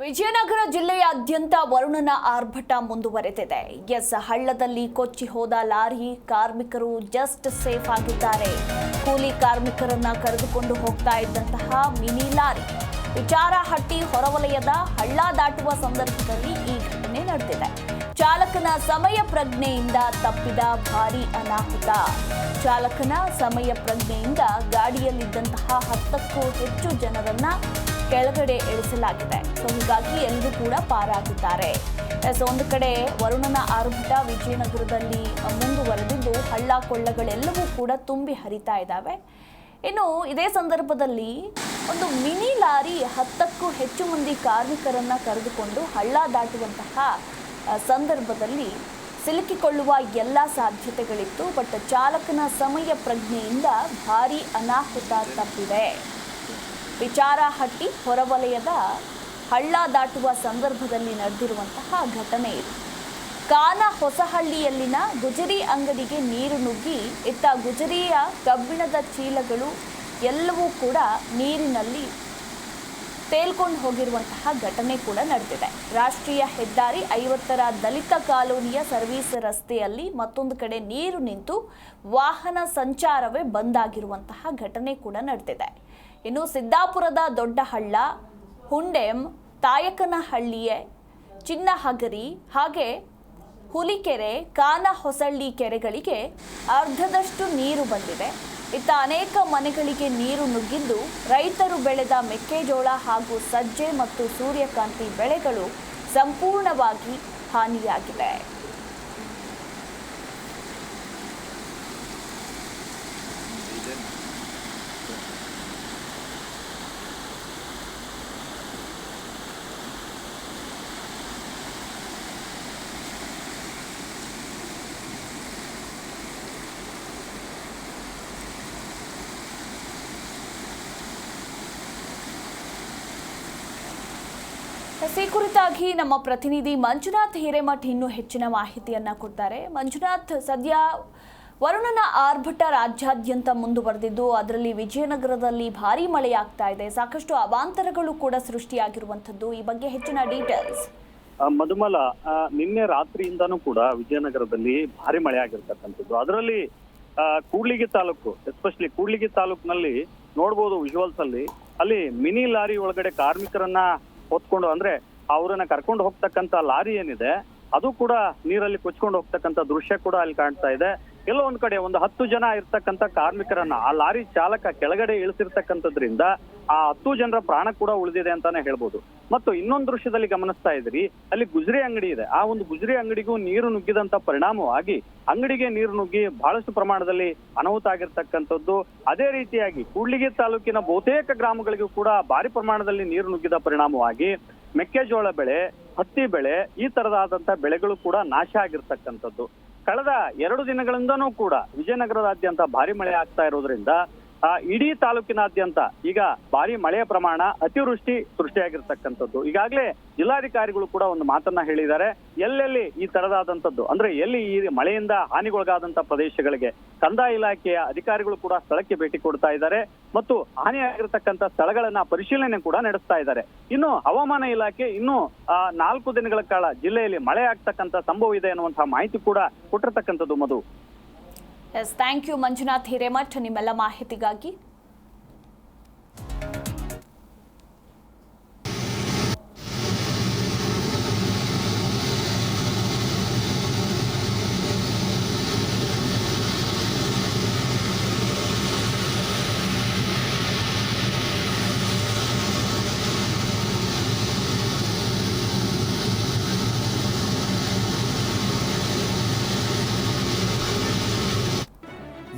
ವಿಜಯನಗರ ಜಿಲ್ಲೆಯಾದ್ಯಂತ ವರುಣನ ಆರ್ಭಟ ಮುಂದುವರೆದಿದೆ. ಎಸ್ ಹಳ್ಳದಲ್ಲಿ ಕೊಚ್ಚಿ ಹೋದ ಲಾರಿ ಕಾರ್ಮಿಕರು ಜಸ್ಟ್ ಸೇಫ್ ಆಗಿದ್ದಾರೆ. ಕೂಲಿ ಕಾರ್ಮಿಕರನ್ನ ಕರೆದುಕೊಂಡು ಹೋಗ್ತಾ ಇದ್ದಂತಹ ಮಿನಿ ಲಾರಿ ವಿಚಾರಹಟ್ಟಿ ಹೊರವಲಯದ ಹಳ್ಳ ದಾಟುವ ಸಂದರ್ಭದಲ್ಲಿ ಈ ಘಟನೆ ನಡೆದಿದೆ. ಚಾಲಕನ ಸಮಯ ಪ್ರಜ್ಞೆಯಿಂದ ತಪ್ಪಿದ ಭಾರಿ ಅನಾಹುತ. ಚಾಲಕನ ಸಮಯ ಪ್ರಜ್ಞೆಯಿಂದ ಗಾಡಿಯಲ್ಲಿದ್ದಂತಹ ಹತ್ತಕ್ಕೂ ಹೆಚ್ಚು ಜನರನ್ನ ಕೆಳಗಡೆ ಇಳಿಸಲಾಗಿದೆ ಸೊ ಹೀಗಾಗಿ ಎಲ್ಲರೂ ಕೂಡ ಪಾರಾಗಿದ್ದಾರೆ. ಸೊ ಒಂದು ಕಡೆ ವರುಣನ ಆರ್ಭಟ ವಿಜಯನಗರದಲ್ಲಿ ಮುಂದುವರೆದಿದ್ದು ಹಳ್ಳ ಕೊಳ್ಳಗಳೆಲ್ಲವೂ ಕೂಡ ತುಂಬಿ ಹರಿತಾ ಇದ್ದಾವೆ. ಇನ್ನು ಇದೇ ಸಂದರ್ಭದಲ್ಲಿ ಒಂದು ಮಿನಿ ಲಾರಿ ಹತ್ತಕ್ಕೂ ಹೆಚ್ಚು ಮಂದಿ ಕಾರ್ಮಿಕರನ್ನ ಕರೆದುಕೊಂಡು ಹಳ್ಳ ದಾಟುವಂತಹ ಸಂದರ್ಭದಲ್ಲಿ ಸಿಲುಕಿಕೊಳ್ಳುವ ಎಲ್ಲ ಸಾಧ್ಯತೆಗಳಿತ್ತು ಬಟ್ ಚಾಲಕನ ಸಮಯ ಪ್ರಜ್ಞೆಯಿಂದ ಭಾರೀ ಅನಾಹುತ ತಪ್ಪಿದೆ. ವಿಚಾರಹಟ್ಟಿ ಹೊರವಲಯದ ಹಳ್ಳ ದಾಟುವ ಸಂದರ್ಭದಲ್ಲಿ ನಡೆದಿರುವಂತಹ ಘಟನೆ ಇದು. ಕಾನ ಹೊಸಹಳ್ಳಿಯಲ್ಲಿನ ಗುಜರಿ ಅಂಗಡಿಗೆ ನೀರು ನುಗ್ಗಿ ಇತ್ತ ಗುಜರಿಯ ಕಬ್ಬಿಣದ ಚೀಲಗಳು ಎಲ್ಲವೂ ಕೂಡ ನೀರಿನಲ್ಲಿ ತೇಲ್ಕೊಂಡು ಹೋಗಿರುವಂತಹ ಘಟನೆ ಕೂಡ ನಡೆದಿದೆ. ರಾಷ್ಟ್ರೀಯ ಹೆದ್ದಾರಿ ಐವತ್ತರ ದಲಿತ ಕಾಲೋನಿಯ ಸರ್ವಿಸ್ ರಸ್ತೆಯಲ್ಲಿ ಮತ್ತೊಂದು ಕಡೆ ನೀರು ನಿಂತು ವಾಹನ ಸಂಚಾರವೇ ಬಂದಾಗಿರುವಂತಹ ಘಟನೆ ಕೂಡ ನಡೆದಿದೆ. ಇನ್ನು ಸಿದ್ದಾಪುರದ ದೊಡ್ಡ ಹಳ್ಳ ಹುಂಡೆಂ ತಾಯಕನಹಳ್ಳಿಯೇ ಚಿನ್ನಹಗರಿ ಹಾಗೆ ಹುಲಿಕೆರೆ ಕಾನ ಹೊಸಳ್ಳಿ ಕೆರೆಗಳಿಗೆ ಅರ್ಧದಷ್ಟು ನೀರು ಬಂದಿದೆ. ಇತ್ತ ಅನೇಕ ಮನೆಗಳಿಗೆ ನೀರು ನುಗ್ಗಿದ್ದು ರೈತರು ಬೆಳೆದ ಮೆಕ್ಕೆಜೋಳ ಹಾಗೂ ಸಜ್ಜೆ ಮತ್ತು ಸೂರ್ಯಕಾಂತಿ ಬೆಳೆಗಳು ಸಂಪೂರ್ಣವಾಗಿ ಹಾನಿಯಾಗಿದೆ ಈ ಕುರಿತಾಗಿ ನಮ್ಮ ಪ್ರತಿನಿಧಿ ಮಂಜುನಾಥ್ ಹಿರೇಮಠ್ ಇನ್ನೂ ಹೆಚ್ಚಿನ ಮಾಹಿತಿಯನ್ನ ಕೊಡ್ತಾರೆ. ಮಂಜುನಾಥ್, ಸದ್ಯ ವರುಣನ ಆರ್ಭಟ ರಾಜ್ಯಾದ್ಯಂತ ಮುಂದುವರೆದಿದ್ದು, ಅದರಲ್ಲಿ ವಿಜಯನಗರದಲ್ಲಿ ಭಾರಿ ಮಳೆಯಾಗ್ತಾ ಇದೆ. ಸಾಕಷ್ಟು ಅವಾಂತರಗಳು ಕೂಡ ಸೃಷ್ಟಿಯಾಗಿರುವಂಥದ್ದು. ಈ ಬಗ್ಗೆ ಹೆಚ್ಚಿನ ಡೀಟೇಲ್ಸ್. ಮಧುಮಲ ನಿನ್ನೆ ರಾತ್ರಿಯಿಂದನೂ ಕೂಡ ವಿಜಯನಗರದಲ್ಲಿ ಭಾರಿ ಮಳೆ ಆಗಿರ್ತಕ್ಕಂಥದ್ದು ಅದರಲ್ಲಿ ಕೂಡ್ಲಿಗಿ ತಾಲೂಕು ಎಸ್ಪೆಷಲಿ ಕೂಡ್ಲಿಗಿ ತಾಲೂಕಿನಲ್ಲಿ ನೋಡ್ಬೋದು ವಿಜುವಲ್ಸ್ ಅಲ್ಲಿ ಅಲ್ಲಿ ಮಿನಿ ಲಾರಿ ಒಳಗಡೆ ಕಾರ್ಮಿಕರನ್ನ ಹೊತ್ಕೊಂಡು ಅಂದ್ರೆ ಅವರನ್ನ ಕರ್ಕೊಂಡು ಹೋಗ್ತಕ್ಕಂತ ಲಾರಿ ಏನಿದೆ, ಅದು ಕೂಡ ನೀರಲ್ಲಿ ಕೊಚ್ಕೊಂಡು ಹೋಗ್ತಕ್ಕಂತ ದೃಶ್ಯ ಕೂಡ ಅಲ್ಲಿ ಕಾಣ್ತಾ ಇದೆ. ಒಂದ್ ಕಡೆ ಒಂದು ಹತ್ತು ಜನ ಇರ್ತಕ್ಕಂತ ಕಾರ್ಮಿಕರನ್ನ ಆ ಲಾರಿ ಚಾಲಕ ಕೆಳಗಡೆ ಇಳಿಸಿರ್ತಕ್ಕಂಥದ್ರಿಂದ ಆ ಹತ್ತು ಜನರ ಪ್ರಾಣ ಕೂಡ ಉಳಿದಿದೆ ಅಂತಾನೆ ಹೇಳ್ಬೋದು. ಮತ್ತು ಇನ್ನೊಂದು ದೃಶ್ಯದಲ್ಲಿ ಗಮನಿಸ್ತಾ ಇದ್ರಿ ಅಲ್ಲಿ ಗುಜರಿ ಅಂಗಡಿ ಇದೆ. ಆ ಒಂದು ಗುಜರಿ ಅಂಗಡಿಗೂ ನೀರು ನುಗ್ಗಿದಂತ ಪರಿಣಾಮವಾಗಿ ಅಂಗಡಿಗೆ ನೀರು ನುಗ್ಗಿ ಬಹಳಷ್ಟು ಪ್ರಮಾಣದಲ್ಲಿ ಅನಾಹುತ ಆಗಿರ್ತಕ್ಕಂಥದ್ದು. ಅದೇ ರೀತಿಯಾಗಿ ಕೂಡ್ಲಿಗಿ ತಾಲೂಕಿನ ಬಹುತೇಕ ಗ್ರಾಮಗಳಿಗೂ ಕೂಡ ಭಾರಿ ಪ್ರಮಾಣದಲ್ಲಿ ನೀರು ನುಗ್ಗಿದ ಪರಿಣಾಮವಾಗಿ ಮೆಕ್ಕೆಜೋಳ ಬೆಳೆ, ಹತ್ತಿ ಬೆಳೆ, ಈ ತರದಾದಂತ ಬೆಳೆಗಳು ಕೂಡ ನಾಶ ಆಗಿರ್ತಕ್ಕಂಥದ್ದು. ಕಳೆದ ಎರಡು ದಿನಗಳಿಂದನೂ ಕೂಡ ವಿಜಯನಗರದಾದ್ಯಂತ ಭಾರಿ ಮಳೆ ಆಗ್ತಾ ಇರೋದ್ರಿಂದ ಇಡೀ ತಾಲೂಕಿನಾದ್ಯಂತ ಈಗ ಭಾರಿ ಮಳೆಯ ಪ್ರಮಾಣ ಅತಿವೃಷ್ಟಿ ಸೃಷ್ಟಿಯಾಗಿರ್ತಕ್ಕಂಥದ್ದು. ಈಗಾಗಲೇ ಜಿಲ್ಲಾಧಿಕಾರಿಗಳು ಕೂಡ ಒಂದು ಮಾತನ್ನ ಹೇಳಿದ್ದಾರೆ. ಎಲ್ಲೆಲ್ಲಿ ಈ ತರದಾದಂಥದ್ದು ಅಂದ್ರೆ ಎಲ್ಲಿ ಈ ಮಳೆಯಿಂದ ಹಾನಿಗೊಳಗಾದಂತ ಪ್ರದೇಶಗಳಿಗೆ ಕಂದಾಯ ಇಲಾಖೆಯ ಅಧಿಕಾರಿಗಳು ಕೂಡ ಸ್ಥಳಕ್ಕೆ ಭೇಟಿ ಕೊಡ್ತಾ ಇದ್ದಾರೆ ಮತ್ತು ಹಾನಿಯಾಗಿರ್ತಕ್ಕಂಥ ಸ್ಥಳಗಳನ್ನ ಪರಿಶೀಲನೆ ಕೂಡ ನಡೆಸ್ತಾ ಇದ್ದಾರೆ. ಇನ್ನು ಹವಾಮಾನ ಇಲಾಖೆ ಇನ್ನು ಆ, ನಾಲ್ಕು ದಿನಗಳ ಕಾಲ ಜಿಲ್ಲೆಯಲ್ಲಿ ಮಳೆ ಆಗ್ತಕ್ಕಂಥ ಸಂಭವ ಇದೆ ಅನ್ನುವಂತಹ ಮಾಹಿತಿ ಕೂಡ ಕೊಟ್ಟಿರ್ತಕ್ಕಂಥದ್ದು Madhu. Yes thank you Manjunath Hiremath ನಿಮ್ಮೆಲ್ಲ ಮಾಹಿತಿಗಾಗಿ